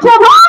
什么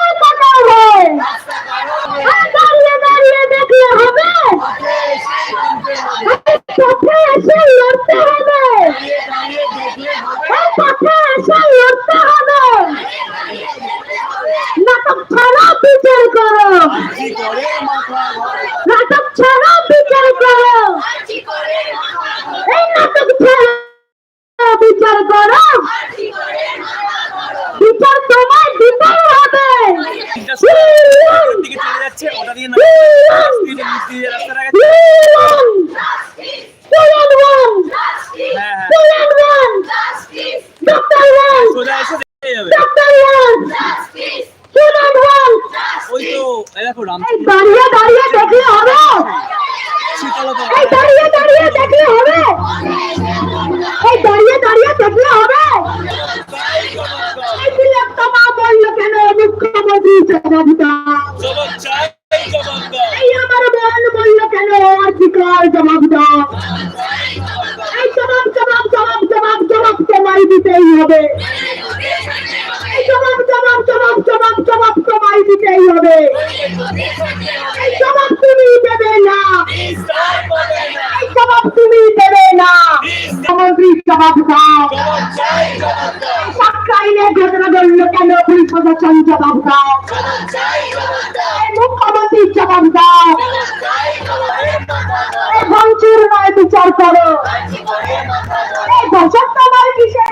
এই দেখো রাম এই দাঁড়িয়ে দাঁড়িয়ে দেখলে হবে। এই দাঁড়িয়ে দাঁড়িয়ে দেখলে হবে। এই দাঁড়িয়ে দাঁড়িয়ে দেখলে হবে। এই তিলক মা বলল কেন মুখ্যমন্ত্রী জবাব দাও জবাব দাও সাক্ষাইলে ঘটনা বলল কেন পুলিশ প্রশাসন জবাব দাও মুখ্যমন্ত্রী নয় বিচার করো এই বছর তোমার কিসের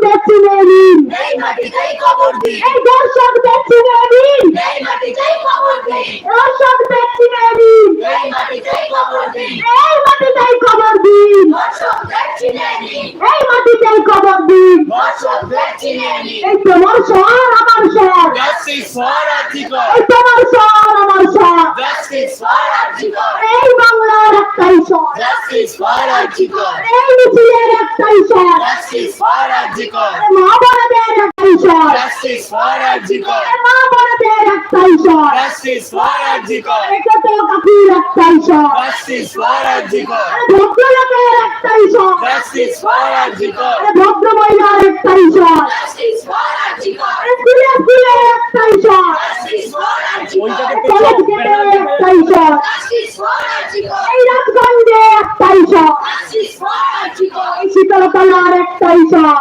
বেছে নিন এই মাটিতেই কবর দিন। এই দর্শক বেছে নিন এই মাটিতেই কবর দিন। দর্শক বেছে নিন এই মাটিতেই কবর দিন। এই মাটিতেই কবর দিন। দর্শক বেছে নিন এই মাটিতেই কবর দিন। দর্শক বেছে নিন এই তোমার শহর আমার শহর জাস্টিস ফর আর্টিকল এই তোমার শহর আমার শহর জাস্টিস ফর আর্টিকল এই বাংলার একটাই শহর জাস্টিস ফর আর্টিকল এই মিছিলের একটাই শহর জাস্টিস ফর আর্টিকল মা বোনদের একটা ঈশ্বর। জাস্টিস ফর আরজিকর মা বোনদের একটা ঈশ্বর। জাস্টিস ফর আরজিকর এটা তো কাফির একটা ঈশ্বর। জাস্টিস ফর আরজিকর ভদ্রলোকের একটা ঈশ্বর। জাস্টিস ফর আরজিকর ভদ্র মহিলার একটা ঈশ্বর। জাস্টিস ফর আরজিকর স্কুলে স্কুলে একটা ঈশ্বর। জাস্টিস ফর আরজিকর কলেজ গেটে একটা ঈশ্বর। জাস্টিস ফর আরজিকর এই রাজগঞ্জে একটা ঈশ্বর। জাস্টিস ফর আরজিকর শীতলতলার একটা ঈশ্বর।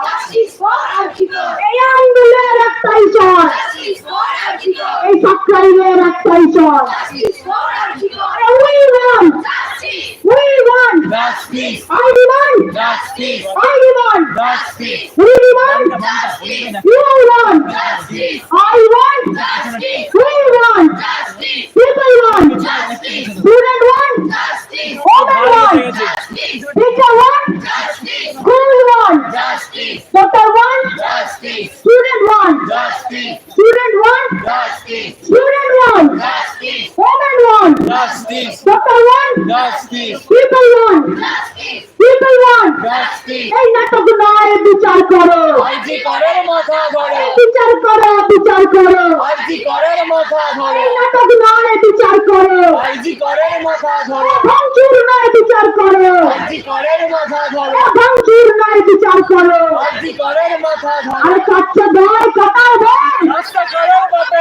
Oh.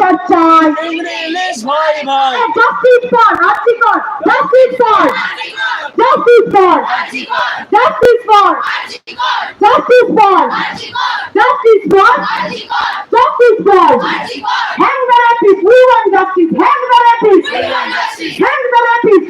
চর্চায় Hang the rapids, we want justice, hang the rapids, hang the rapids,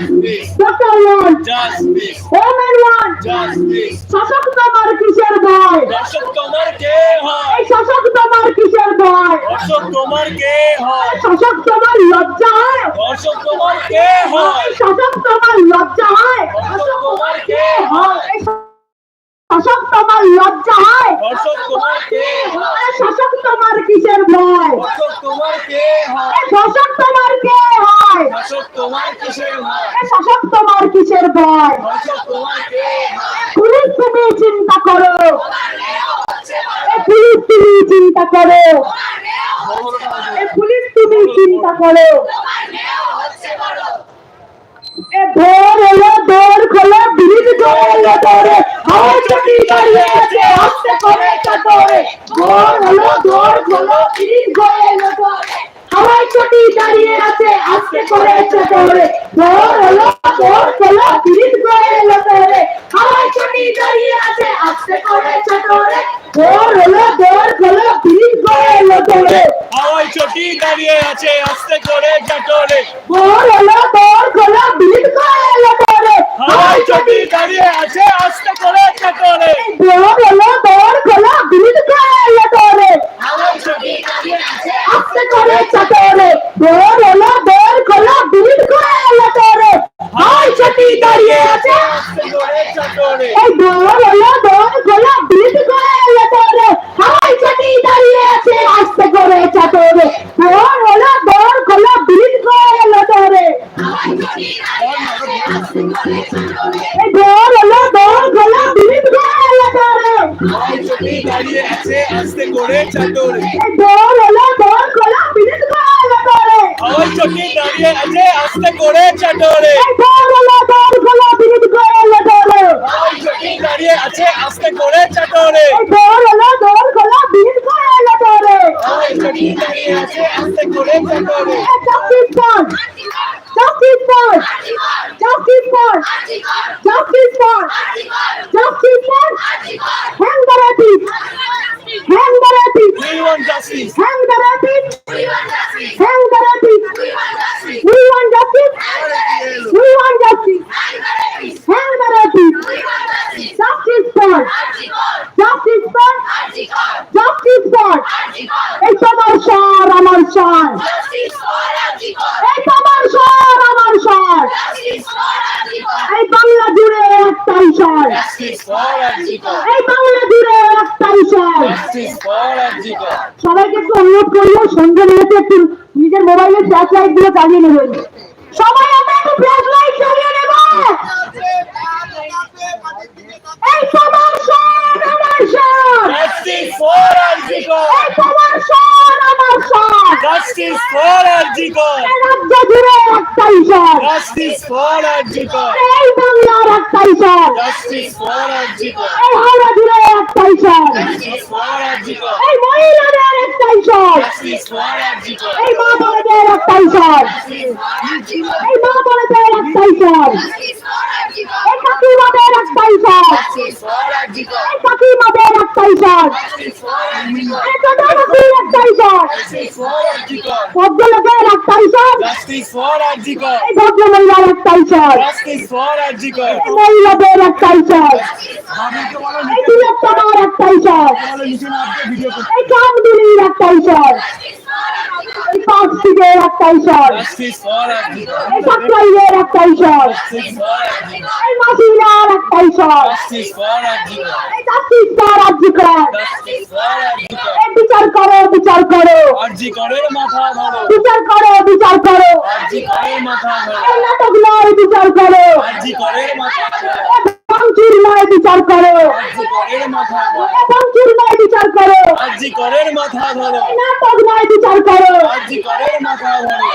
Justice. Dr. Lord. Justice. Woman Lord. Justice. শাসক তোমার কিসের ভয়? শাসক তোমার কে হয়? এই শাসক তোমার কিসের ভয়? শাসক তোমার কে হয়? শাসক তোমার লজ্জা হয়? শাসক তোমার কে হয়? শাসক তোমার লজ্জা হয়? শাসক তোমার কে হয়? শাসক তোমার লজ্জা হয়? শাসক তোমার কে হয়? শাসক তোমার কিসের ভয়? শাসক তোমার কে হয়? শাসক তোমার কে ভয় শাসক তোমার কিসের ভয়? পুলিশ তুমি চিন্তা করো। পুলিশ তুমি চিন্তা করো। পুলিশ তুমি চিন্তা করো। ভোর এলো দৌড় খোলো ভিড় জোর এলো দৌড়ে হাওয়া চটি দাঁড়িয়ে আছে হাসতে করে কাতরে ভোর হলো দৌড় খোলো ভিড় জোর এলো দৌড়ে আমার কোটি দাঁড়িয়ে আছে আজকে করে যেতে হবে ভোর হলো ভোর হলো বিরিদ করে এলো আড়াই কোটি দাঁড়িয়ে আছে আজকে করে যেতে হবে দৌড় হলো দৌড় হলো ব্রিজ করে এলো দৌড়ে হাওয়াই চটি দাঁড়িয়ে আছে আস্তে করে কাটরে। দৌড় হলো দৌড় হলো ব্রিজ করে এলো দৌড়ে হাওয়াই চটি দাঁড়িয়ে আছে আস্তে করে কাটরে। দৌড় হলো দৌড় হলো ব্রিজ করে এলো দৌড়ে হাওয়াই চটি দাঁড়িয়ে আছে আস্তে করে কাটরে। দৌড় হলো দৌড় হলো ব্রিজ করে এলো দৌড়ে হাওয়াই চটি দাঁড়িয়ে আছে আস্তে করে কাটরে। এই দৌড় হলো দৌড় হলো ব্রিজ তোরে হাওয়াই চটি দাঁড়িয়ে আছে আস্তে করে তোরে হাওয়াই চটি দাঁড়িয়ে আছে আস্তে করে তোরে হাওয়াই চটি দাঁড়িয়ে আছে আস্তে করে চাদরে এই চব্বিশ চব্বিশ চব্বিশ চব্বিশ চব্বিশ hang the want justice. লাইটগুলো জ্বালিয়ে নেবেন সবাই আমরা একটু ফ্ল্যাশ লাইট জ্বালিয়ে নেব এই তোমার স্বর আমার for Arjika. এই তোমার স্বর আমার for Arjika. রাজ্য জুড়ে একটাই for Arjika. এই বাংলার একটাই for Arjika. এই হাওড়া জুড়ে একটাই Arjika. এই মহিলাদের Arjika. এই মা বোনদের স্বর এই মা বোনদের স্বর এই কাকিমাদের Arjika. এই কাকিমাদের Arjika. এই for Arjika. ভদ্রলোকের Arjika. এই ভদ্র মহিলার. এই মহিলাদের একটাই সাপ্লাইয়ের একটাই স্বর Justice for Arjika. এই মাসিলার একটাই স্বর Justice for Arjika. এই জাস্টিস ফর Arjika. এই বিচার করো বিচার করো। আরজিকরের মাথা ধরো। বিচার করো বিচার করো। আরজিকরের মাথা ধরো। নাটক নয় বিচার করো। আরজিকরের মাথা ধরো। নয় বিচার করো। ভাঙচুর নয় বিচার করো। মাথা ধরো। বিচার করো। মাথা ধরো।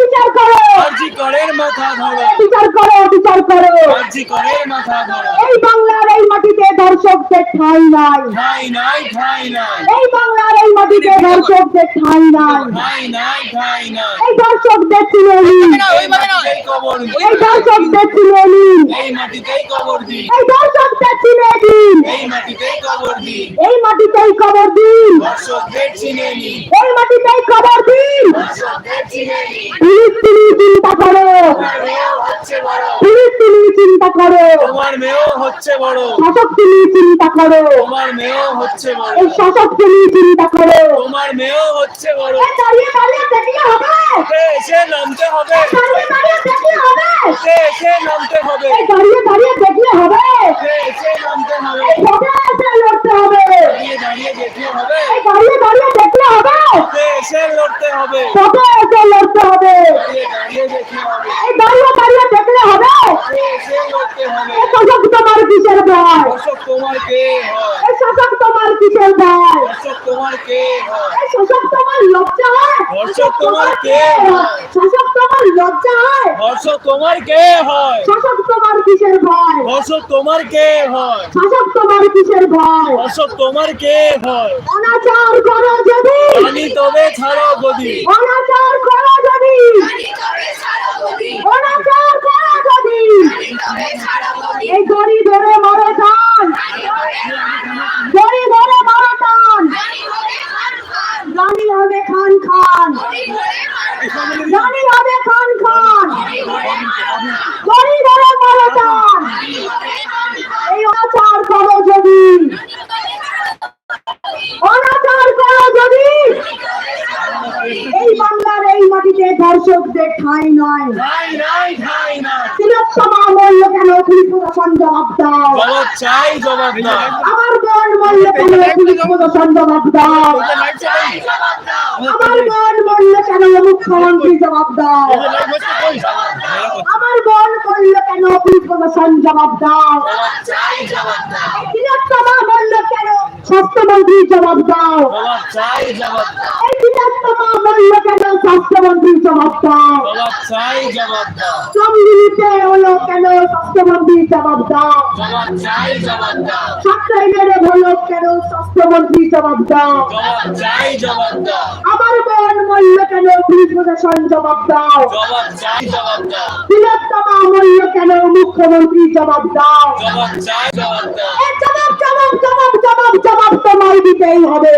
বিচার করো। আরজিকরের মাথা ধরো। বিচার করো বিচার করো। আরজিকরের মাথা ধরো। এই বাংলার এই মাটিতে দর্শকদের ঠাঁই নাই। ঠাই নাই ঠাই নাই। এই বাংলার এই মাটিতে দর্শকদের ঠাঁই নাই। ঠাই নাই ঠাই নাই। এই দর্শকদের নিন এই দর্শকদের নিন এই মাটিতেই কবর। দিই এই দর্শকদের চিনে দিন এই মাটিতেই কবর দিই এই মাটিতেই কবর দিন। দর্শকদের চিনে নি এই মাটিতেই কবর দিন। দর্শকদের চিনে তুমি চিন্তা করো। পুলিশ তুমি চিন্তা করো। তোমার মেয়েও হচ্ছে বড়। শাসক তুমি চিন্তা করো। তোমার মেয়েও হচ্ছে বড়। এই শাসক তুমি চিন্তা করো। তোমার মেয়েও হচ্ছে বড়। দাঁড়িয়ে দাঁড়িয়ে দেখলে হবে। এসে নামতে হবে। দাঁড়িয়ে দাঁড়িয়ে দেখলে হবে। এসে নামতে হবে। দাঁড়িয়ে দাঁড়িয়ে দেখলে হবে। হবে। এসে লড়তে হবে। দাঁড়িয়ে দাঁড়িয়ে দেখলে হবে। এসে লড়তে হবে। এসে লড়তে হবে। এই দাঁড়িয়ে দাঁড়িয়ে দেখলে হবে। শাসক তোমার কিসের ভয়? তোমার কে শাসক তোমার কিসের ভয়? তোমার কে শাসক তোমার লজ্জা হয়। তোমার কে শাসক তোমার লজ্জা হয়? তোমার কে হয়? শাসক তোমার কিসের ভয়? দর্শক তোমার কে হয়? শাসক তোমার কিসের ভয়? দর্শক তোমার কে হয়? অনাচার করো যদি। আমি তবে ছাড়ো গদি চাই জবাব দাও। আমার বোন মরলে কেন পুলিশ প্রশাসন জবাব দাও। আমার বোন মরলে কেন মুখ্যমন্ত্রী জবাব দাও। আমার বোন মরলে কেন পুলিশ প্রশাসন জবাব দাও। মরলে কেন স্বাস্থ্যমন্ত্রী জবাব দাও। জবাব দাও। স্বাস্থ্যমন্ত্রী জবাব দাও। জঙ্গিতে হলো কেন স্বাস্থ্যমন্ত্রী জবাব দাও। হলো কেন স্বাস্থ্যমন্ত্রী জবাব আমার বোন মরল কেন পুলিশ প্রশাসন জবাব দাও তিলোত্তমা মরল কেন মুখ্যমন্ত্রী জবাব দাও জবাব জবাব জবাব জবাব তোমায় দিতেই হবে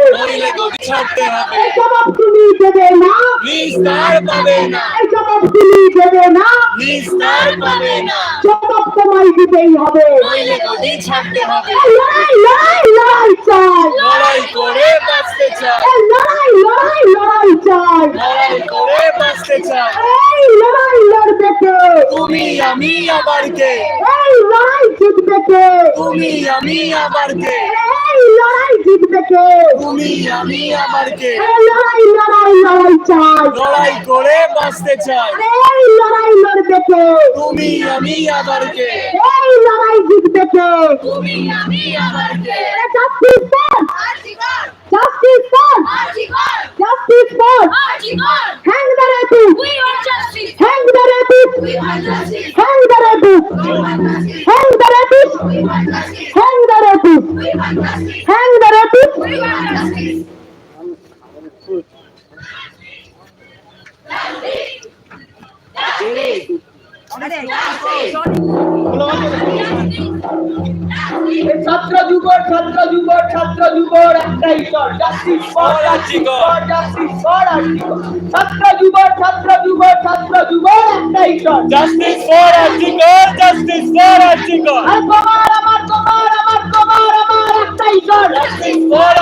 জবাব তুমি দেবে না নিস্তার পাবে না। জবাব তুমি দেবে না। নিস্তার পাবে না। জবাব তোমায় দিতেই হবে। নইলে গদি ছাড়তে হবে। লড়াই লড়াই লড়াই চাই। লড়াই করে বাঁচতে চাই। লড়াই লড়াই লড়াই চাই। লড়াই করে বাঁচতে চাই। এই লড়াই লড়বে কে? তুমি আমি আবার কে? এই লড়াই জিতবে কে? তুমি আমি আবার কে? এই লড়াই জিতবে কে তুমি আমি আবার কে লড়াই লড়াই লড়াই চাই। লড়াই করে বাঁচতে চাই। এই লড়াই লড়বে কে? তুমি আমি আবার কে এই লড়াই জিতবে কে? তুমি আমি আবার কে justice for. Justice for. Justice for. Hang the rapist We want justice. Hang the rapist We want justice. Hang the rapist. Hang the rapist We want justice. Hang the rapist We want justice. Hang the rapist We want justice. ছাত্র যুবর ছাত্র যুবর ছাত্র যুবর একটা ঈশ্বর। Justice for রাজ্যিকর। Justice for ছাত্র যুবর ছাত্র যুবর ছাত্র যুবর একটা ঈশ্বর। Justice for justice for article আর তোমার আমার তোমার আমার তোমার আমার একটা ঈশ্বর। Justice for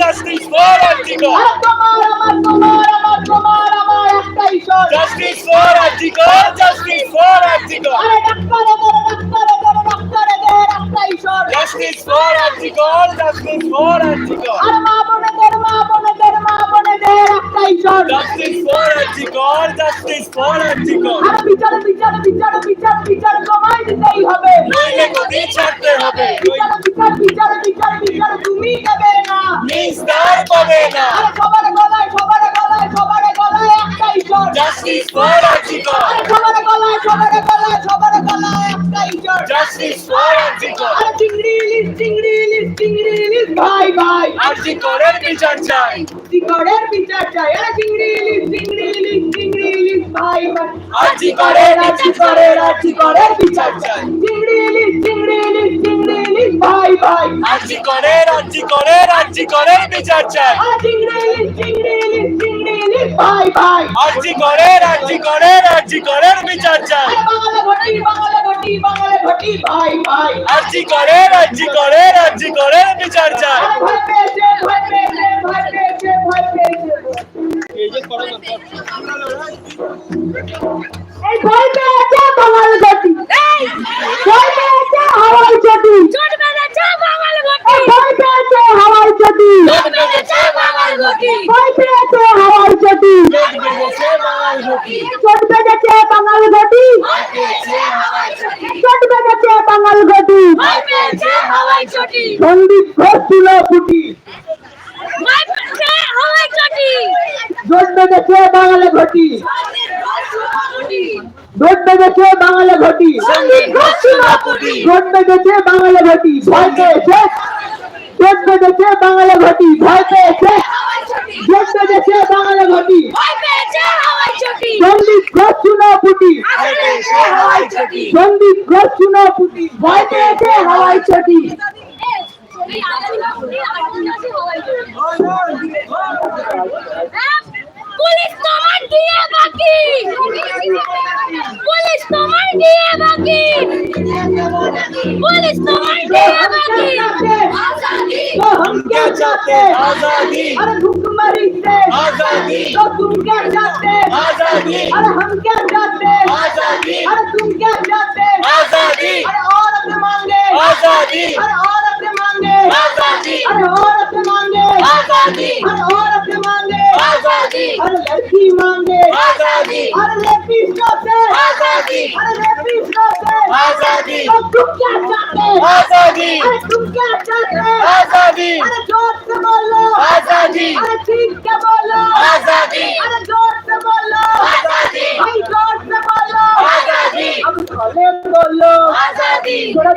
justice for article আর তোমার আমার তোমার আমার তোমার justice for article justice for article justice for article justice for article justice for article justice for article আর বিচার বিচার বিচার বিচার বিচার তোমায় দিতেই হবে। নইলে গদি ছাড়তে হবে বিচার বিচার বিচার বিচার তুমি দেবে না। নিস্তার পাবে না। সবার গলায় সবার গলায়। সবার গলায় একটা ঈশ্বর জাস্টিস ফর আর্টিকল সবার গলায় সবার গলায় সবার গলায় একটা ঈশ্বর জাস্টিস ফর আর্টিকল আরে চিংড়ি ইলিশ চিংড়ি ইলিশ চিংড়ি ইলিশ ভাই ভাই আর্টিকলের বিচার চাই চিকড়ের বিচার চাই আরে চিংড়ি ইলিশ চিংড়ি ইলিশ চিংড়ি ইলিশ ভাই ভাই আর্টিকলের আর্টিকলের আর্টিকলের বিচার চাই চিংড়ি ইলিশ চিংড়ি ইলিশ চিংড়ি ইলিশ ভাই ভাই আর্টিকলের আর্টিকলের আর্টিকলের বিচার চাই আরে চিংড়ি ইলিশ চিংড়ি ইলিশ চিংড়ি ইলিশ ভাই ভাই আর্টিকলের আর্টিকলের আর্টিকলের বিচার চাই আরে বাংলা ঘটি বাংলা ঘটি বাংলা ঘটি ভাই ভাই আর্টিকলের আর্টিকলের আর্টিকলের বিচার চাই আরে পেয়েছে ভয় পেয়েছে ভয় পেয়েছে ভয় পেয়েছে। এই ভয় পেয়েছে বাঙাল গতি ভয় পেয়েছে হাওয়াই চটি চোট বেঁধেছে বাঙাল ঘটি এই ভয় পেয়েছে হাওয়াই চটি চোট বেঁধেছে বাঙাল ঘটি ভয় পেয়েছে হাওয়াই চটি বেজেছে বাঙাল ঘটি চোট বেঁধেছে বাঙাল গতি পেয়েছে হাওয়াই চটি চোট বেঁধেছে বাঙাল গতি ভয় পেয়েছে হাওয়াই চটি সন্দীপ ঘোষ বাঙালে ঘটি। জোট বেঁধেছে বাঙালে ঘটি। জোট বেঁধেছে বাঙালে ঘটি। ভয় পেয়েছে জোট বেঁধেছে বাঙালে ঘটি ভয় পেয়েছে জোট বেঁধেছে বাঙালে ঘটি সন্দীপ ঘোষ হাওয়াই চটি সন্দীপ ঘোষ ছিল ফুটি ভয় পেয়েছে হাওয়াই চটি এই আদিবাসী আদিবাসী হাওয়াই চটি পুলিশ তোমার দিয়ে বাকি পুলিশ তোমার দিয়ে বাকি পুলিশ তোমার দিয়ে বাকি আজাদি तो हम क्या चाहते आजादी अरे भूखमरी से आजादी तो तुम क्या चाहते आजादी अरे हम क्या चाहते आजादी अरे तुम क्या चाहते आजादी अरे औरत मांगे आजादी अरे औरत मांगे आजादी अरे औरत मांगे आजादी अरे औरत मांगे आज़ादी। अरे लड़की मांगे। आज़ादी। अरे रेपिस्टों से आज़ादी। अरे रेपिस्टों से आज़ादी। तो तुम क्या चाहते आज़ादी। अरे तुम क्या चाहते आज़ादी। अरे ज़ोर से बोलो। आज़ादी। अरे ठीक से बोलो। आज़ादी। अरे ज़ोर से बोलो। आज़ादी। भाई ज़ोर से बोलो। आज़ादी। थोड़े बोलो आज़ादी थोड़ा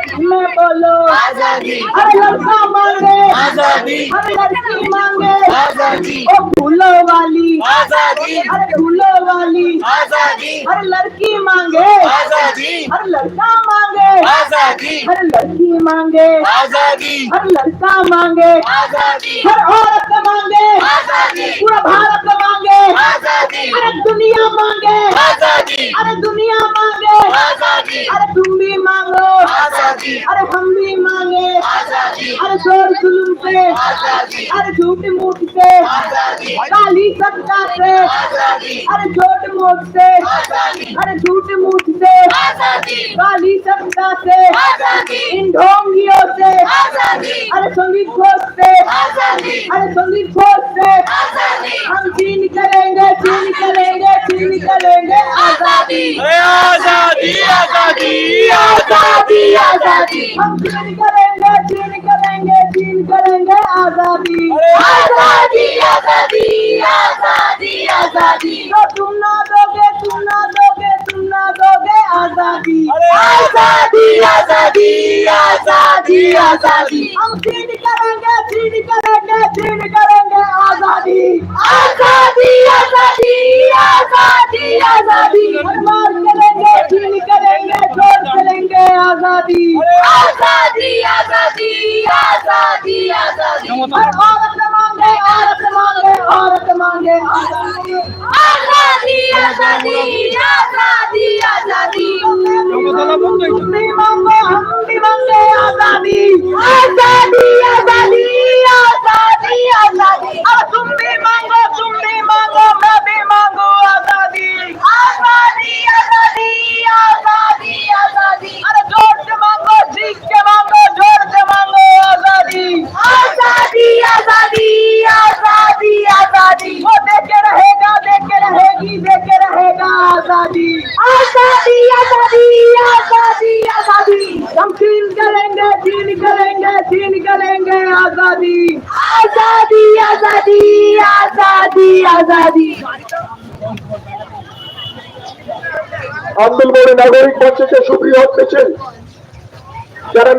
बोलो आज़ादी अरे लड़का मांगे आज़ादी अरे लड़की मांगे आज़ादी ओ फूलों वाली आज़ादी फूलों वाली आज़ादी अरे लड़की मांगे आज़ादी अरे लड़का मांगे आज़ादी अरे लड़की मांगे आज़ादी अरे लड़का मांगे आज़ादी हर औरत मांगे आज़ादी पूरा भारत मांगे आज़ादी अरे दुनिया मांगे आज़ादी अरे दुनिया मांगे आज़ादी अरे तुम भी मांगो। अरे हम भी मांगे। अरे ज़ोर जुलूम से। अरे झूठ मूठ से। काली सत्ता से। अरे झूठ मूठ से। अरे झूठ मूठ से। काली सत्ता से। इन ढोंगियों से। अरे संगीत घोष से। अरे संगीत घोष से। हम चीन करेंगे चीन करेंगे चीन करेंगे आज़ादी। आज़ादी। आजादी आजादी आजादी हम चीन करेंगे चीन करेंगे चीन करेंगे आज़ादी। आज़ादी आज़ादी आज़ादी आज़ादी। तो तुम ना दोगे तुम ना दोगे तुम ना दोगे आज़ादी। आज़ादी आज़ादी आज़ादी आज़ादी। हम चीन करेंगे चीन करेंगे चीन करेंगे आज़ादी। आज़ादी आज़ादी आज़ादी आज़ादी। हनुमान करेंगे चीन करेंगे छोड़ करेंगे आज़ादी। आज़ादी आज़ादी आजादी आजादी हर औरत मांगे औरत मांगे औरत मांगे आजादी आजादी आजादी आजादी आजादी तुम भी मांगो हम भी मांगे আন্দোলনে নাগরিক মঞ্চকে সুপ্রিয় হচ্ছে যারা